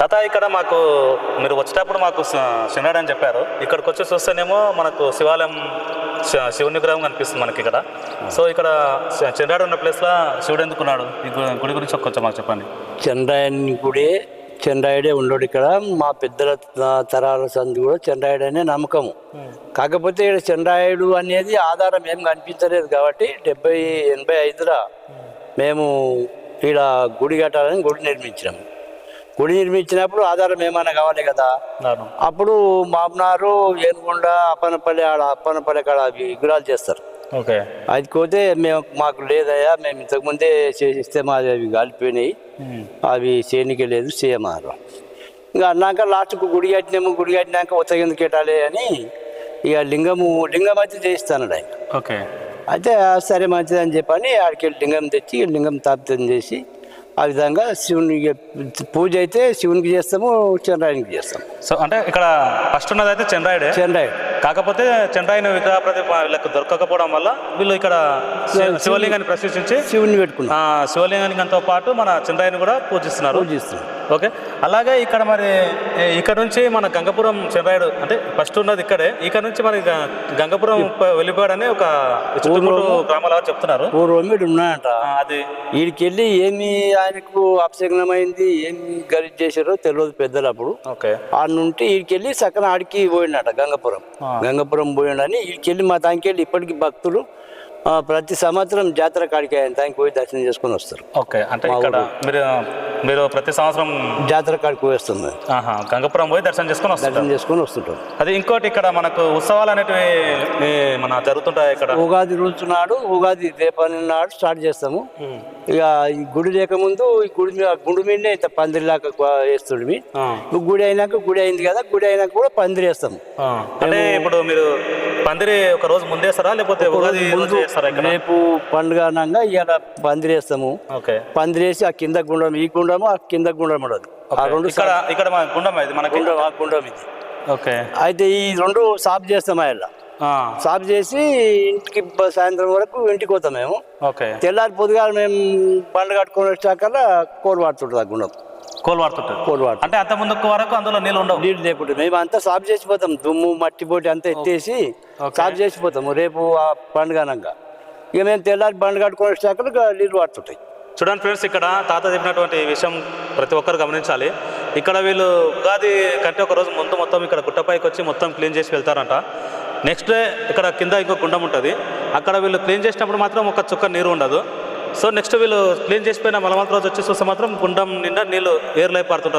తాత ఇక్కడ మాకు మీరు వచ్చేటప్పుడు మాకు శ- శనివాడు అని చెప్పారు. ఇక్కడికి వచ్చి చూస్తేనేమో మనకు శివాలయం శివుని విగ్రహం కనిపిస్తుంది మనకి ఇక్కడ. సో ఇక్కడ శ- ఉన్న ప్లేస్లో శివుడు ఎందుకున్నాడు? ఈ గుడి గురించి కొంచెం మాకు చెప్పండి. చంద్రాయని గుడి చంద్రాయుడే ఉండడు ఇక్కడ. మా పెద్దల తరాల సంది కూడా చంద్రాయుడు అనే నమ్మకము కాకపోతే ఇక్కడ చంద్రాయుడు అనేది ఆధారం ఏం కనిపించలేదు కాబట్టి డెబ్బై ఎనభై ఐదులో మేము ఇక్కడ గుడి కట్టాలని గుడి నిర్మించినాము గుడి నిర్మించినప్పుడు ఆధారం ఏమైనా కావాలి కదా? అప్పుడు మామనారు ఏనుగుండ అప్పనపల్లి ఆడ అప్పనపల్లి కాడ విగ్రహాలు చేస్తారు. ఓకే. అది పోతే మేము మాకు లేదయ్యా మేము ఇంతకుముందే చేసిస్తే మాది అవి కాలిపోయినాయి. అవి చేయనికి లేదు చేయమారు. ఇంకా అన్నాక లాస్ట్కు గుడి కట్టినాము గుడి కట్టినాక ఉత్తగెందుకు కట్టాలి అని ఇక లింగము లింగం అయితే చేయిస్తాడు ఆయన. ఓకే. అయితే సరే మంచిది అని చెప్పని ఆడికి లింగం తెచ్చి లింగం తాపితం చేసి ఆ విధంగా శివునికి పూజ అయితే శివునికి చేస్తాము చంద్రాయనికి చేస్తాము. సో అంటే ఇక్కడ ఫస్ట్ ఉన్నది అయితే చంద్రాయుడే. చంద్రాయుడు. కాకపోతే చంద్రాయన విగ్రహ వీళ్ళకి దొరకకపోవడం వల్ల వీళ్ళు ఇక్కడ శివలింగాన్ని ప్రశ్నించి శివుని పెట్టుకున్నాం ఆ శివలింగానితో పాటు మన చంద్రాయని కూడా పూజిస్తున్నారు. పూజిస్తున్నాం ఓకే. అలాగే ఇక్కడ మరి ఇక్కడ నుంచి మన గంగపురం చంద్రాయుడు అంటే ఫస్ట్ ఉన్నది ఇక్కడే ఇక్కడ నుంచి మరి గంగపురం వెళ్ళిపోయాడని ఒక చుట్టుముట్టు గ్రామాల చెప్తున్నారు. వీడు ఉన్నాయంట అది. వీడికి వెళ్ళి ఏమి ఆయనకు అపశగ్నమైంది ఏమి గరీబ్ చేశారో తెలియదు పెద్దలు అప్పుడు. ఓకే. ఆడ నుండి వీడికి వెళ్ళి సక్కన ఆడికి పోయిండట గంగపురం. గంగపురం పోయిండని వీడికి వెళ్ళి మా దానికి వెళ్ళి ఇప్పటికి భక్తులు ప్రతి సంవత్సరం జాతర కాడికి ఆయన దానికి పోయి దర్శనం చేసుకొని వస్తారు. ఓకే. అంటే ఇక్కడ మీరు మీరు ప్రతి సంవత్సరం జాతర కాడికి వస్తుంది గంగపురం పోయి దర్శనం చేసుకొని దర్శనం చేసుకొని వస్తుంటాం. అది ఇంకోటి ఇక్కడ మనకు ఉత్సవాలు అనేటివి మన జరుగుతుంటాయి ఇక్కడ? ఉగాది రోజు నాడు ఉగాది రేపని నాడు స్టార్ట్ చేస్తాము. ఇక ఈ గుడి లేకముందు ఈ గుడి మీద గుడి మీదనే ఇంత పందిరిలాగా వేస్తుండవి గుడి అయినాక గుడి అయింది కదా గుడి అయినాక కూడా పందిరి వేస్తాము. అంటే ఇప్పుడు మీరు పందిరి ఒక రోజు ముందేస్తారా? లేకపోతే ఉగాది రోజు చేస్తారా ఇక్కడ రేపు పండుగ అనగా ఇవాళ పందిరి వేస్తాము. ఓకే. పందిరి వేసి ఆ కింద గుండం ఈ గుండము ఆ కింద గుండం ఉండదు. ఆ రెండు ఇక్కడ ఇక్కడ మన గుండం ఇది మనకి. గుండం ఆ గుండం ఇది. ఓకే. అయితే ఈ రెండు సాఫ్ చేస్తాం ఆయన ఆ, సాఫ్ చేసి ఇంటికి బ- సాయంత్రం వరకు ఇంటికి పోతాం మేము. ఓకే. తెల్లారి పొద్దుగాల మేము బండ్లు కట్టుకొని వచ్చాకల్లా కోడి వాడుతుంటుంది ఆ గుండం. కోల్ వాడుతుంటారు వాడు అంటే అంత ముందుకు వరకు అందులో నీళ్ళు ఉండవు. నీళ్ళు లేకుండా మేము అంతా సాఫ్ చేసిపోతాం. దుమ్ము మట్టి పోటీ అంతా ఎత్తేసి సాఫ్ చేసిపోతాము రేపు ఆ పండుగ అనగా ఇక మేము తెల్లారి బండ్లు కట్టుకొని వచ్చాక నీళ్ళు వాడుతుంటాయి. చూడండి ఫ్రెండ్స్ ఇక్కడ తాత చెప్పినటువంటి విషయం ప్రతి ఒక్కరు గమనించాలి. ఇక్కడ వీళ్ళు ఉగాది కంటే ఒక రోజు ముందు మొత్తం ఇక్కడ గుట్టపైకి వచ్చి మొత్తం క్లీన్ చేసి వెళ్తారంట. నెక్స్ట్ డే ఇక్కడ కింద ఇంకో గుండం ఉంటుంది. అక్కడ వీళ్ళు క్లీన్ చేసినప్పుడు మాత్రం ఒక చుక్క నీరు ఉండదు. సో నెక్స్ట్ వీళ్ళు క్లీన్ చేసిపోయిన మలమంత రోజు వచ్చి చూస్తే మాత్రం గుండం నిండా నీళ్ళు ఏర్లై పడుతుంటారు